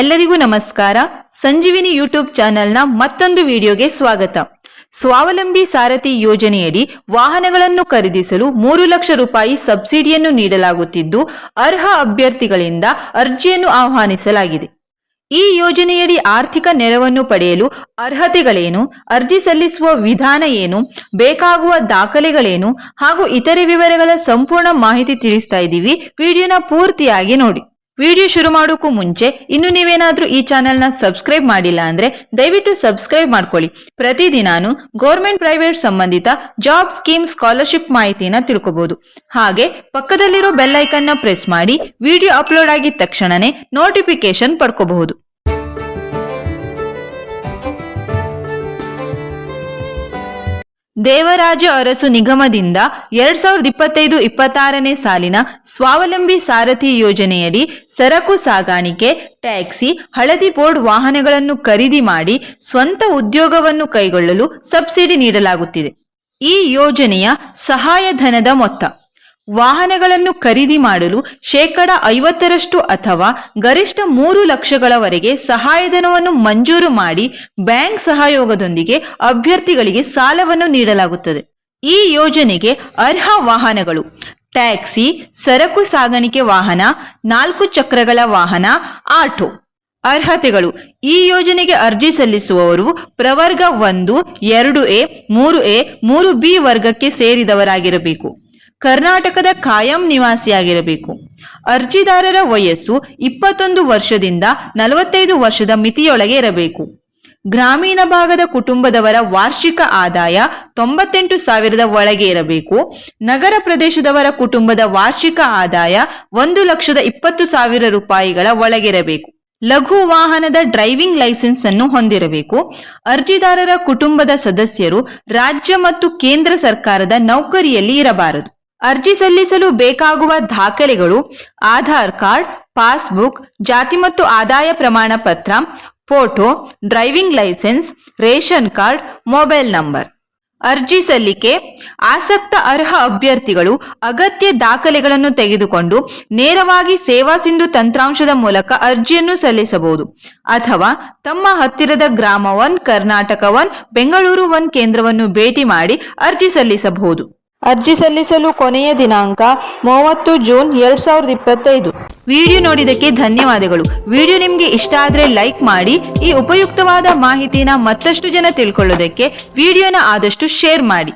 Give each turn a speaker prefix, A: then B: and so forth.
A: ಎಲ್ಲರಿಗೂ ನಮಸ್ಕಾರ. ಸಂಜೀವಿನಿ ಯೂಟ್ಯೂಬ್ ಚಾನೆಲ್ನ ಮತ್ತೊಂದು ವಿಡಿಯೋಗೆ ಸ್ವಾಗತ. ಸ್ವಾವಲಂಬಿ ಸಾರಥಿ ಯೋಜನೆಯಡಿ ವಾಹನಗಳನ್ನು ಖರೀದಿಸಲು ಮೂರು ಲಕ್ಷ ರೂಪಾಯಿ ಸಬ್ಸಿಡಿಯನ್ನು ನೀಡಲಾಗುತ್ತಿದ್ದು, ಅರ್ಹ ಅಭ್ಯರ್ಥಿಗಳಿಂದ ಅರ್ಜಿಯನ್ನು ಆಹ್ವಾನಿಸಲಾಗಿದೆ. ಈ ಯೋಜನೆಯಡಿ ಆರ್ಥಿಕ ನೆರವನ್ನು ಪಡೆಯಲು ಅರ್ಹತೆಗಳೇನು, ಅರ್ಜಿ ಸಲ್ಲಿಸುವ ವಿಧಾನ ಏನು, ಬೇಕಾಗುವ ದಾಖಲೆಗಳೇನು ಹಾಗೂ ಇತರೆ ವಿವರಗಳ ಸಂಪೂರ್ಣ ಮಾಹಿತಿ ತಿಳಿಸ್ತಾ ಇದ್ದೀವಿ. ವಿಡಿಯೋನ ಪೂರ್ತಿಯಾಗಿ ನೋಡಿ. ವಿಡಿಯೋ ಶುರು ಮಾಡೋಕ್ಕೂ ಮುಂಚೆ ಇನ್ನು ನೀವೇನಾದ್ರೂ ಈ ಚಾನೆಲ್ನ ಸಬ್ಸ್ಕ್ರೈಬ್ ಮಾಡಿಲ್ಲ ಅಂದ್ರೆ ದಯವಿಟ್ಟು ಸಬ್ಸ್ಕ್ರೈಬ್ ಮಾಡ್ಕೊಳ್ಳಿ. ಪ್ರತಿದಿನಾನು ಗೌರ್ಮೆಂಟ್ ಪ್ರೈವೇಟ್ ಸಂಬಂಧಿತ ಜಾಬ್ ಸ್ಕೀಮ್ ಸ್ಕಾಲರ್ಶಿಪ್ ಮಾಹಿತಿನ ತಿಳ್ಕೊಬಹುದು ಹಾಗೆ ಪಕ್ಕದಲ್ಲಿರೋ ಬೆಲ್ ಐಕನ್ನ ಪ್ರೆಸ್ ಮಾಡಿ ವಿಡಿಯೋ ಅಪ್ಲೋಡ್ ಆಗಿದ ತಕ್ಷಣನೇ ನೋಟಿಫಿಕೇಶನ್ ಪಡ್ಕೋಬಹುದು. ದೇವರಾಜ ಅರಸು ನಿಗಮದಿಂದ ಎರಡ್ ಸಾವಿರದ ಇಪ್ಪತ್ತೈದು ಇಪ್ಪತ್ತಾರನೇ ಸಾಲಿನ ಸ್ವಾವಲಂಬಿ ಸಾರಥಿ ಯೋಜನೆಯಡಿ ಸರಕು ಸಾಗಾಣಿಕೆ, ಟ್ಯಾಕ್ಸಿ, ಹಳದಿ ಬೋರ್ಡ್ ವಾಹನಗಳನ್ನು ಖರೀದಿ ಮಾಡಿ ಸ್ವಂತ ಉದ್ಯೋಗವನ್ನು ಕೈಗೊಳ್ಳಲು ಸಬ್ಸಿಡಿ ನೀಡಲಾಗುತ್ತಿದೆ. ಈ ಯೋಜನೆಯ ಸಹಾಯಧನದ ಮೊತ್ತ ವಾಹನಗಳನ್ನು ಖರೀದಿ ಮಾಡಲು ಶೇಕಡ ಐವತ್ತರಷ್ಟು ಅಥವಾ ಗರಿಷ್ಠ ಮೂರು ಲಕ್ಷಗಳವರೆಗೆ ಸಹಾಯಧನವನ್ನು ಮಂಜೂರು ಮಾಡಿ ಬ್ಯಾಂಕ್ ಸಹಯೋಗದೊಂದಿಗೆ ಅಭ್ಯರ್ಥಿಗಳಿಗೆ ಸಾಲವನ್ನು ನೀಡಲಾಗುತ್ತದೆ. ಈ ಯೋಜನೆಗೆ ಅರ್ಹ ವಾಹನಗಳು ಟ್ಯಾಕ್ಸಿ, ಸರಕು ಸಾಗಾಣಿಕೆ ವಾಹನ, ನಾಲ್ಕು ಚಕ್ರಗಳ ವಾಹನ, ಆಟೋ. ಅರ್ಹತೆಗಳು ಈ ಯೋಜನೆಗೆ ಅರ್ಜಿ ಸಲ್ಲಿಸುವವರು ಪ್ರವರ್ಗ ಒಂದು, ಎರಡು ಎ, ಮೂರು ಎ, ಮೂರು ಬಿ ವರ್ಗಕ್ಕೆ ಸೇರಿದವರಾಗಿರಬೇಕು. ಕರ್ನಾಟಕದ ಕಾಯಂ ನಿವಾಸಿಯಾಗಿರಬೇಕು. ಅರ್ಜಿದಾರರ ವಯಸ್ಸು ಇಪ್ಪತ್ತೊಂದು ವರ್ಷದಿಂದ ನಲವತ್ತೈದು ವರ್ಷದ ಮಿತಿಯೊಳಗೆ ಇರಬೇಕು. ಗ್ರಾಮೀಣ ಭಾಗದ ಕುಟುಂಬದವರ ವಾರ್ಷಿಕ ಆದಾಯ ತೊಂಬತ್ತೆಂಟು ಸಾವಿರದ ಒಳಗೆ ಇರಬೇಕು. ನಗರ ಪ್ರದೇಶದವರ ಕುಟುಂಬದ ವಾರ್ಷಿಕ ಆದಾಯ ಒಂದು ಲಕ್ಷದ ಇಪ್ಪತ್ತು ಸಾವಿರ ರೂಪಾಯಿಗಳ ಒಳಗಿರಬೇಕು. ಲಘು ವಾಹನದ ಡ್ರೈವಿಂಗ್ ಲೈಸೆನ್ಸ್ ಅನ್ನು ಹೊಂದಿರಬೇಕು. ಅರ್ಜಿದಾರರ ಕುಟುಂಬದ ಸದಸ್ಯರು ರಾಜ್ಯ ಮತ್ತು ಕೇಂದ್ರ ಸರ್ಕಾರದ ನೌಕರಿಯಲ್ಲಿ ಇರಬಾರದು. ಅರ್ಜಿ ಸಲ್ಲಿಸಲು ಬೇಕಾಗುವ ದಾಖಲೆಗಳು, ಆಧಾರ್ ಕಾರ್ಡ್, ಪಾಸ್ಬುಕ್, ಜಾತಿ ಮತ್ತು ಆದಾಯ ಪ್ರಮಾಣ ಪತ್ರ, photo, driving licence, ration card, mobile number. ಅರ್ಜಿ ಸಲ್ಲಿಕೆ, ಆಸಕ್ತ ಅರ್ಹ ಅಭ್ಯರ್ಥಿಗಳು ಅಗತ್ಯ ದಾಖಲೆಗಳನ್ನು ತೆಗೆದುಕೊಂಡು ನೇರವಾಗಿ ಸೇವಾ ಸಿಂಧು ತಂತ್ರಾಂಶದ ಮೂಲಕ ಅರ್ಜಿಯನ್ನು ಸಲ್ಲಿಸಬಹುದು. ಅಥವಾ ತಮ್ಮ ಹತ್ತಿರದ Grama one, Karnataka one, Bengaluru one ಕೇಂದ್ರವನ್ನು ಭೇಟಿ ಮಾಡಿ ಅರ್ಜಿ ಸಲ್ಲಿಸಬಹುದು. ಅರ್ಜಿ ಸಲ್ಲಿಸಲು ಕೊನೆಯ ದಿನಾಂಕ ಮೂವತ್ತು ಜೂನ್ ಎರಡ್ ಸಾವಿರದ ಇಪ್ಪತ್ತೈದು. ವಿಡಿಯೋ ನೋಡಿದಕ್ಕೆ ಧನ್ಯವಾದಗಳು. ವಿಡಿಯೋ ನಿಮಗೆ ಇಷ್ಟ ಆದ್ರೆ ಲೈಕ್ ಮಾಡಿ, ಈ ಉಪಯುಕ್ತವಾದ ಮಾಹಿತಿನ ಮತ್ತಷ್ಟು ಜನ ತಿಳ್ಕೊಳ್ಳೋದಕ್ಕೆ ವಿಡಿಯೋನ ಆದಷ್ಟು ಶೇರ್ ಮಾಡಿ.